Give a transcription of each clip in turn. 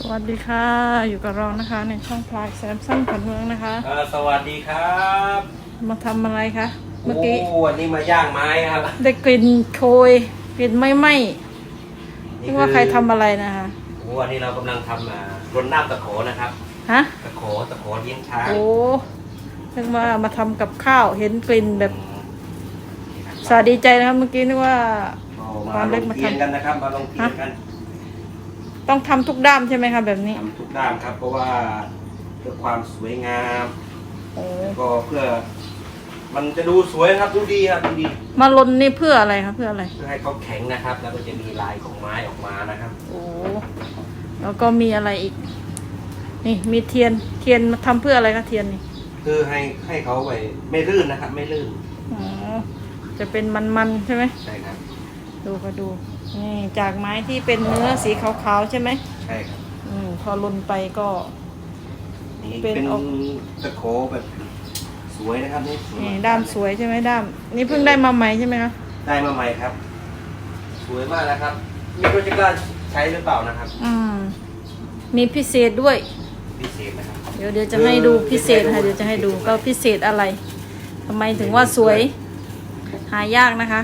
สวัสดีค่ะ อยู่กับเรานะคะ ในช่องพลายแซมสันผันเมืองนะคะ เออสวัสดีครับมาทำอะไรคะเมื่อกี้โวันนี้มาย่างไม้ครับได้กลิ่นโชยกลิ่นไม่ไหม้นึกว่าใครทำอะไรนะคะ โอ้วันนี้เรากำลังทำอ่ารดน้ำตะโขนะครับ ฮะ ตะโขตะโขเลี้ยงช้างโอ้นึกว่ามาทำกับข้าวเห็นกลิ่นแบบอืมนี่ครับสาดีใจนะครับเมื่อกี้นึกว่า เอาควาามเล็ลกงมาทำเทียนกันนะครับ มาลงเทียนกัน ต้องทำทุกด้ามใช่ไหมคะแบบนี้ทำทุกด้านครับ เพราะว่าเพื่อความสวยงามโอ้แล้วก็เพื่อ มันจะดูสวยครับดูดีครับดูดีมาลนนี่เพื่ออะไรคะเพื่ออะไร เพื่อให้เขาแข็งนะครับ แล้วก็จะมีลายของไม้ออกมานะครับ โอ้แล้วก็มีอะไรอีก นี่มีเทียนเทียนมาทำเพื่ออะไรคะเทียนนี่เพื่อให้ให้เขาไปไม่ลื่นนะครับ ไม่ลื่นอ๋อจะเป็นมันๆใช่ไหมใช่ครับ ดูก็ดู นี่จากไม้ที่เป็นเนื้อสีขาวๆใช่ไหมใช่ครับอืมพอลนไปก็ นี่เป็นเป็นออก ตะโขแบบสวยนะครับนี่สวยนี่มกด้ามสวยใช่ไหมด้าม นี่เพิ่งได้มาใหม่ใช่ไหมคะได้มาใหม่ครับ สวยมากนะครับไมีโปรเจกต์กล้าใช้หรือเปล่านะครับอืมมีพิเศษด้วย พิเศษนะครับ เดี๋ยวเดี๋ยวจะให้ดูพิเศษค่ะเดี๋ยวจะให้ดูก็พิเศษอะไรทำไมถึงว่าสวย หายากนะคะ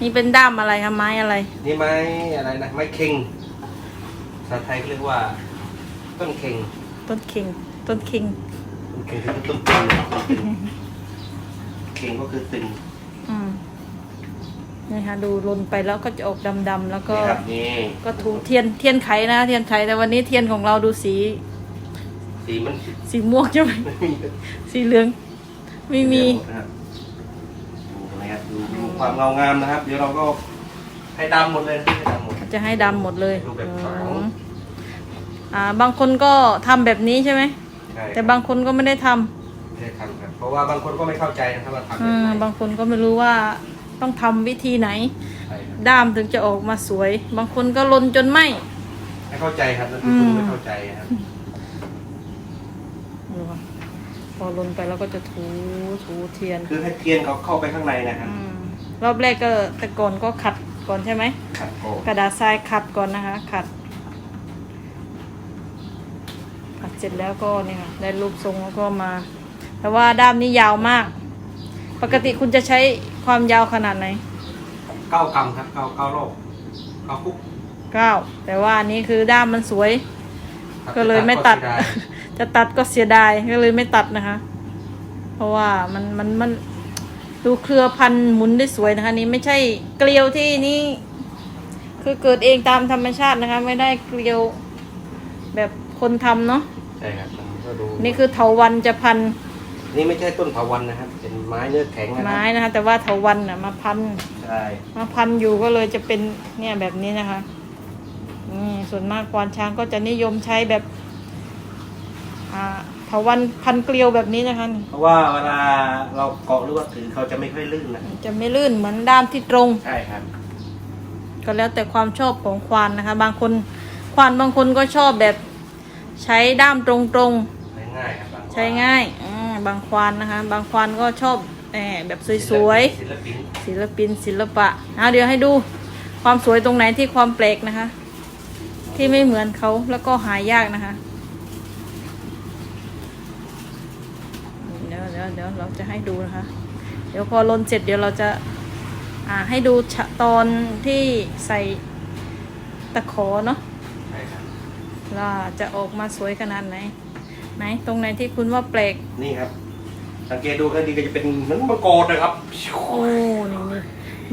นี่เป็นด้ามอะไรคะไม้อะไร นี่ไม้อะไรนะไม้เค็งภาษาไทยเขาเรียกว่า ต้นเค็งต้นเข่งต้นเข่งต้นเค็งคือต้นตึงต้นตึงเค็งก็คือตึงอืมนี่ค่ะดูลนไปแล้วก็จะออกดำๆแล้วก็นี่ครับนี่ก็ถูเทียนเทียนไขนะเทียนไขแต่วันนี้เทียนของเราดูสี สีมันสีม่วงใช่ไหมไม่มีสีเหลืองไม่มีนะครับดูนะครับดูดู ความเงางามนะครับ เดี๋ยวเราก็ให้ดำหมดเลยให้ดำหมด จะให้ดำหมดเลยดูแบบขาวอืมอ่าบางคนก็ทำแบบนี้ใช่ไหม ใช่แต่บางคนก็ไม่ได้ทำไม่ได้ทำครับเพราะว่าบางคนก็ไม่เข้าใจนะครับว่าทำแบอืบมไหนบางคนก็ไม่รู้ว่าต้องทำวิธีไหน ใช่ครับด้ามถึงจะออกมาสวย บางคนก็ลนจนไหม ไม่เข้าใจครับนั่นคืออืคุมณไม่เข้าใจครับ ดูค่ะพอลนไปแล้วก็จะถูถูเทียนคือให้เทียนเขาเข้าไปข้างในนะครับ อืม รอบแรกก็แต่ก่อนก็ขัดก่อนใช่ไหม ขัดโกกระดาษทรายขัดก่อนนะคะ ขัด ขัดเสร็จแล้วก็เนี่ยค่ะได้รูปทรงแล้วก็มา แต่ว่าด้ามนี้ยาวมาก ปกติคุณจะใช้ความยาวขนาดไหนเก้ากรัมครับเก้าเก้ารอบเก้าคุกเก้าแต่ว่าอันนี้คือด้ามมันสวยครับก็เลยไม่ตัดก็เสียายจะตัดก็เสียดายก็เลยไม่ตัดนะคะ เพราะว่ามันมันมัน ดูเครือพันธุ์หมุนได้สวยนะคะ นี่ไม่ใช่เกลียวที่นี่คือเกิดเองตามธรรมชาตินะคะ ไม่ได้เกลียวแบบคนทำเนาะใช่ครับมันก็ดูนี่คือเถาวันจะพันนี่ไม่ใช่ต้นเถาวันนะครับ เป็นไม้เนื้อแข็งนะครัไม้นะคะ แต่ว่าเถาวันน่ะมาพัน ใช่มาพันอยู่ก็เลยจะเป็นเนี่ยแบบนี้นะคะนี่ส่วนมากควานช้างก็จะนิยมใช้แบบอ่า เถาวันพันเกลียวแบบนี้นะคะนี่เพราะว่าเวลาเราเกาะหรือว่าถือเขาจะไม่ค่อยลื่นนะจะไม่ลื่นเหมือนด้ามที่ตรง ใช่ครับ ก็แล้วแต่ความชอบของควานนะคะ บางคนควานบางคนก็ชอบแบบใช้ด้ามตรงใช้ง่ายครับบางๆใช้ง่ายอ่าบางควานนะคะ บางควานก็ชอบแอบแบบสวยศิลปินๆศิลปินศิลปะเอาเดี๋ยวให้ดูความสวยตรงไหนที่ความแปลกนะคะ ที่ไม่เหมือนเขาแล้วก็หายากนะคะ เดี๋ยวเดี๋ยวเดี๋ยวเราจะให้ดูนะคะ เดี๋ยวพอลนเสร็จเดี๋ยวเราจะอ่าให้ดูฉะตอนที่ใส่ตะขอเนาะใช่ครับว่าจะออกมาสวยขนาดไหน ไหนตรงไหนที่คุณว่าแปลก นี่ครับ สังเกตดูก็ดีก็จะเป็นเหมือนมังกรนะครับ โอ้นี่มี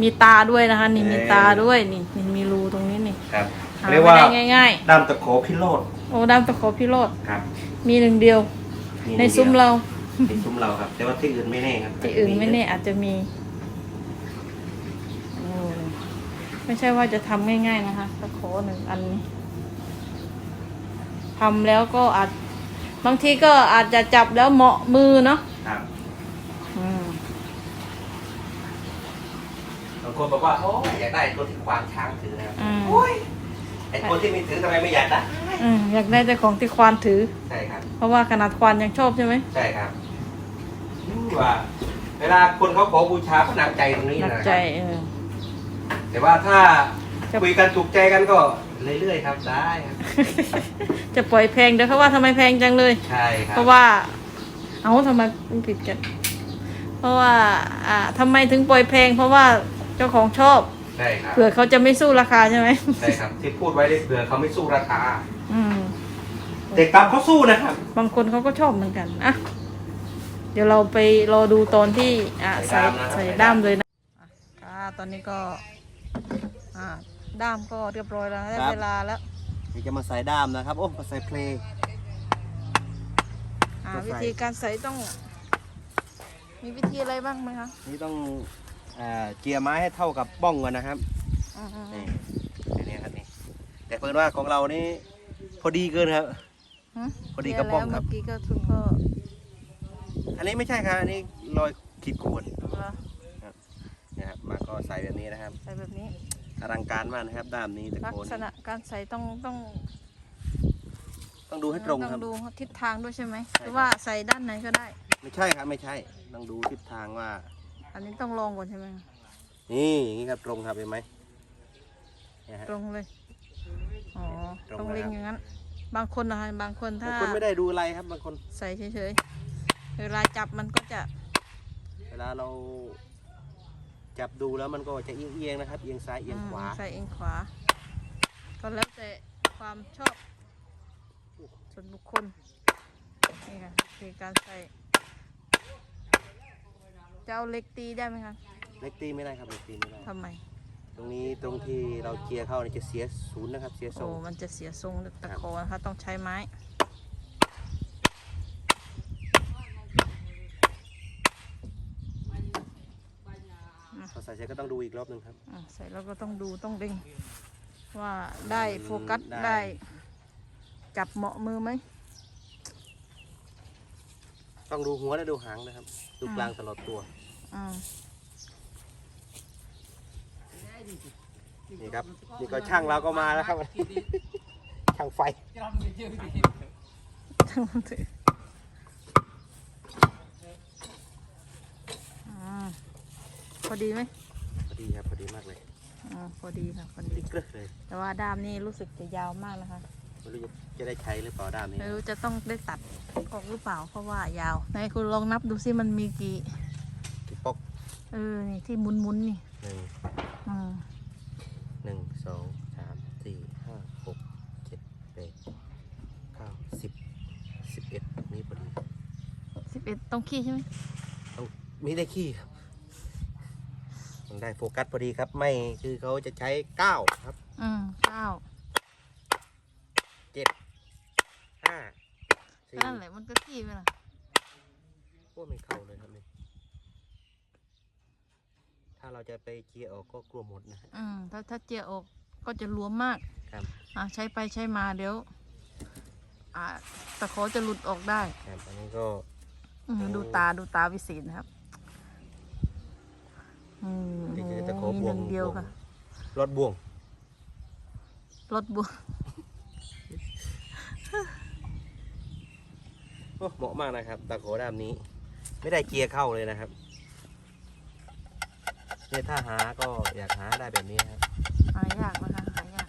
มีตาด้วยนะคะ นี่มีตาด้วยนี่นี่มีรูตรงนี้นี่ครับหาเรียกไม่ว่าได้ง่ายด้ามตะโขพิโรธๆโอ้ด้ามตะขอพิโรธครับ มีหนึ่งเดียว ในซุ้มเรา ในซุ้มเราครับ แต่ว่าที่อื่นไม่แน่ครับที่อื่นไม่แน่อาจจะมีโอ้ไม่ใช่ว่าจะทำง่าย ๆนะคะตะขอหนึ่งอันนี้ทำแล้วก็อาจบางทีก็อาจจะจับแล้วเหมาะมือเนาะครับอืมบางคนบอกว่าโอ้ยอยากได้ตัวที่ควานช้างถือนะครับอืมโอ้ยไอ้ตัวที่ไม่ถือทำไมไม่อยากได้อืมอยากได้แต่ของที่ควานถือใช่ครับเพราะว่าขนาดควานยังชอบใช่ไหมใช่ครับ อืมว่า เวลาคนเขาขอบูชาก็หนักใจตรงนี้หนักนะคใจรับเออ แต่ว่าถ้าจะ คุยกันถูกใจกันก็เรื่อยๆครับได้ครับจะปล่อยแพงเดี๋ยวเขาว่าทำไมแพงจังเลย ใช่ครับเพราะว่า เอาทำไมมันผิดกัน เพราะว่า อ่าทำไมถึงปล่อยแพง เพราะว่าเจ้าของชอบใช่ครับเผื่อเขาจะไม่สู้ราคาใช่ไหมใช่ครับที่พูดไว้ได้เผื่อเขาไม่สู้ราคาอืม เด็กตามเขาสู้นะครับ บางคนเขาก็ชอบเหมือนกัน อะ เดี๋ยวเราไปรอดูตอนที่อ่าใส่ใส่ด้ามนะครับใส่ด้ามเลยนะอะอ่าตอนนี้ก็อ่าด้ามก็เรียบร้อยแล้วได้ครับเวลาแล้วนี่จะมาใส่ด้ามนะครับ โอ้มาใส่เพลงอ่าก็ใส่วิธีการใส่ต้อง มีวิธีอะไรบ้างไหมคะนี่ต้องเอ่อเจียไม้ให้เท่ากับบ้องก่อนนะครับอืมอืมนี่อันนี้ครับนี่แต่เพิ่นว่าของเรานี่พอดีเกินครับหืมพอดีกระป๋องครับเมื่อกี้ก็คุณก็ อันนี้ไม่ใช่ครับ อันนี้รอยขีดข่วนเหรอนะครับมาก็ใส่แบบนี้นะครับ ใส่แบบนี้ อลังการมากนะครับด้ามนี้ตะลักโกนษณะการใส่ต้องต้องต้องดูให้ตรงต้ครัอบ งดูทิศทางด้วยใช่ไหมใช่หรือว่าใส่ด้านไหนก็ได้ ไม่ใช่ครับไม่ใช่ต้องดูทิศทางว่า อันนี้ต้องลองก่อนใช่ไหมนี่อย่างนี้ครับตรงครับเห็นไหมเนี่ยฮะ ตรงเลยอ๋อตรงต้องเลยเล็งครับ อย่างนั้น บางคนนะคะบางคนบาถ้างคนไม่ได้ดูอะไรครับบางคนใส่เฉยๆ เวลาจับมันก็จะ เวลาเราจับดูแล้วมันก็จะเอียงๆนะครับ เอียงซ้ายเอียงขวาอืมใส่เองขวา ก็แล้วแต่ความชอบส่วนบุคคล นี่ค่ะคือการใส่จะเอาเหล็กตีได้ไหมคะ เล็กตีไม่ได้ครับเล็กตีไม่ได้ทำไม ตรงนี้ตรงที่เราเจียเข้านี่จะเสียศูนย์นะครับ เสียทรโอ้งมันจะเสียทรงตะโคนะคะต้องใช้ไม้ ใส่เสร็จก็ต้องดูอีกรอบหนึ่งครับอะใส่แล้วก็ต้องดูต้องเล็งว่าได้โฟกัสได้ได้จับเหมาะมือไหมต้องดูหัวและดูหางนะครับ ดูกลางตลอดตัวอ่า นี่ครับนี่ก็ช่างเราก็มาแล้วครับ ช่างไฟทั้งหมดเลยอ่าพ อดีไหมพอดีครับพอดีมากเลยอ่าพอดีค่ะพอพอดีดี เกลือเลยแต่ว่าด้ามนี่รู้สึกจะยาวมากนะคะ ไม่รู้จะจะได้ใช้หรือเปล่าด้ามนี้ไม่รู้จะต้องได้ตัดออกหรือเปล่าเพราะว่ายาวไหนคุณลองนับดูสิมันมีกี่ที่ปอกเออนี่ที่หมุนมุนๆนี่หนึ่งอืมหนึ่งสองสามสี่ห้าหกเจ็ดแปดเก้าสิบสิบเอ็ดนี่พอดีสิบเอ็ดต้องขี้ใช่ไหมต้องมีได้ขี้ครับต้อง ได้โฟกัสพอดีครับ ไม่คือเขาจะใช้เก้าครับอืมเก้าเจ็ดห้าสี่นั่นแหละมันก็ขี้ไปล่ะพวกไม่เข้าเลยครับนี่ถ้าเราจะไปเจียออกก็กลัวหมดนะฮะอืมถ้าถ้าเจียออกก็จะรวมมากครับอะใช้ไปใช้มาเดี๋ยว อ่าตะขอจะหลุดออกได้ครับอันนี้ก็ อืมโอ้ดูตาดูตาวิเศษนะครับ อืมจะโอ้เจอโหตะขอมีบหวงนึ่งเดียวค่ะ รถบ่วงรถบวงโอ้เหมาะมากนะครับตะขอด้ามนี้ ไม่ได้เกียร์เข้าเลยนะครับเนี่ยถ้าหาก็อยากหาได้แบบนี้ครับ หายากนะคะหายาก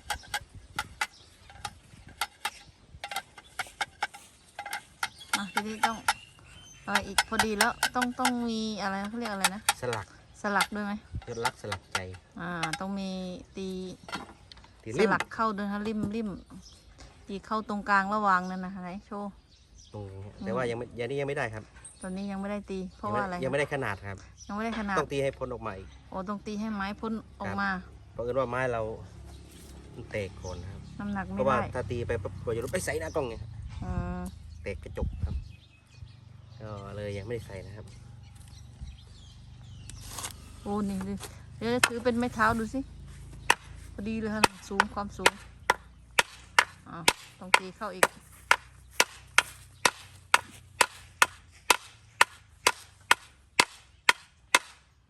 อะทีนี้ต้องอะไรอีกพอดีแล้วต้องต้องมีอะไรนะเขาเรียกอะไรนะ สลักส ลักด้วยไหมยศลักษณ์สลักใจอ่าต้องมีตีตีสริมลักเข้าด้วยนะริมริมตีเข้าตรงกลางระหว่างนั่นนะคะไหนโชว์ตรงนี้ฮะแต่ว่ายังไม่ยังนี้ยังไม่ได้ครับตอนนี้ยังไม่ได้ตี เพราะว่าอะไรยังไม่ได้ขนาดครับ ยังไม่ได้ขนาดต้องตีให้พ้นออกมาอีก โอ้ต้องตีให้ไม้พ้นออกมา เพราะเอิญว่าไม้เรามันแตกก่อนนะครับ น้ำหนักเพไม่ราะว่าได้ถ้าตีไปปั๊บเราจะรู้ไปใส่หน้ากล้องไงครับอืมแตกกระจกครับก็เลยยังไม่ได้ใส่นะครับโอ้นี่ดิเดี๋ยวถือเป็นไม้เท้าดูสิพอดีเลยค่ะสูงความสูงอ่าต้องตีเข้าอีก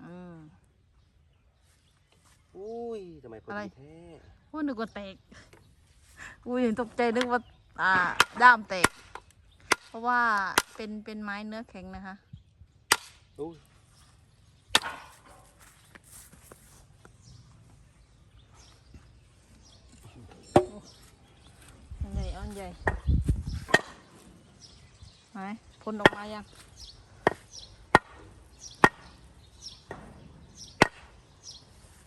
อืมอุ้ยทำไมพออะไรดีแท้โอ้นึกว่าแตก อุ้ยตกใจนึกว่าอ่าด้ามแตก เพราะว่าเป็นเป็นไม้เนื้อแข็งนะคะ อุ้ย โอ้ ใหญ่ไหนพ่นออกมายัง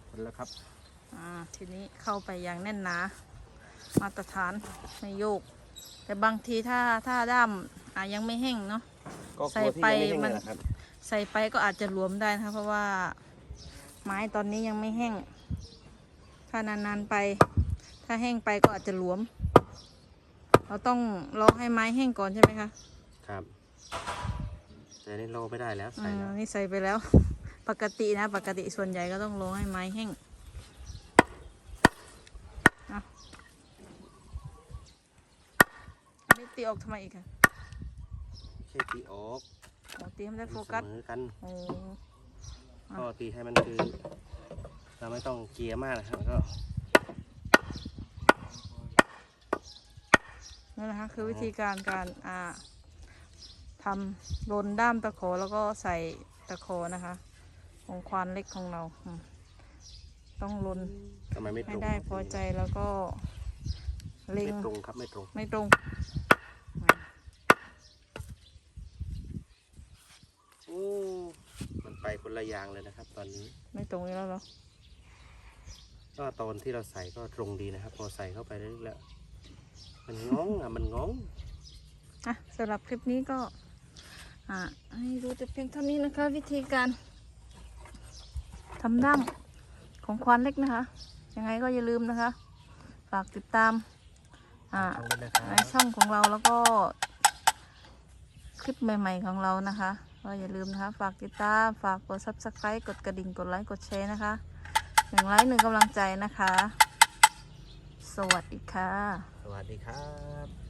หมดแล้วครับ อ่า ทีนี้เข้าไปอย่างแน่นหนา มาตรฐานไม่โยก แต่บางทีถ้าถ้าด้ามอ่ายังไม่แห้งเนาะ ก็ใส่กลัวที่ไปยังไม่แห้งมันนั่นแหละครับ ใส่ไปก็อาจจะหลวมได้นะคะเพราะว่าไม้ตอนนี้ยังไม่แห้ง ถ้านานๆไป ถ้าแห้งไปก็อาจจะหลวม เราต้องรอให้ไม้แห้งก่อนใช่ไหมคะครับ แต่นี่โลไม่ได้แล้วอืใส่มแล้วนี่ใส่ไปแล้ว ปกตินะ ปกติส่วนใหญ่ก็ต้องรอให้ไม้แห้งอะอันนี้ตีออกทำไมอีกอะใช่ตีออกโอ้ตีให้มันได้โฟกัสเสมอกันโอ้ อะ ก็ตีให้มันคือ เราไม่ต้องเกียร์มากนะครับก็ นี่นะคะคือวิธีการการอ่าทำลนด้ามตะขอแล้วก็ใส่ตะขอนะคะ ของควานเล็กของเราอืมต้องลนทำไมไม่ตให้รงได้พอใจแล้วก็เล็ไม่งตรงครับไม่ตรง ไม่ตรงโอ้ มันไปคนละอย่างเลยนะครับ ตอนนี้ ไม่ตรงอีกแล้วเหรอก็ตอนที่เราใส่ก็ตรงดีนะครับ พอใส่เข้าไปเรื่อยๆแล้ว มันงองอะมันงองอะสำหรับคลิปนี้ก็อ่าให้ดูแต่เพียงเท่านี้นะคะ วิธีการทำด้ามของควานเล็กนะคะ ยังไงก็อย่าลืมนะคะ ฝากติดตามอ่าตรงนี้นะครัในบช่องของเราแล้วก็คลิปใหม่ ๆ ของเรานะคะก็อย่าลืมนะคะ ฝากติดตามฝากกด subscribe กดกระดิ่งกดไลค์กดแชร์นะคะหนึ่งไลค์หนึ่งกำลังใจนะคะ สวัสดีค่ะส วัสดีครับ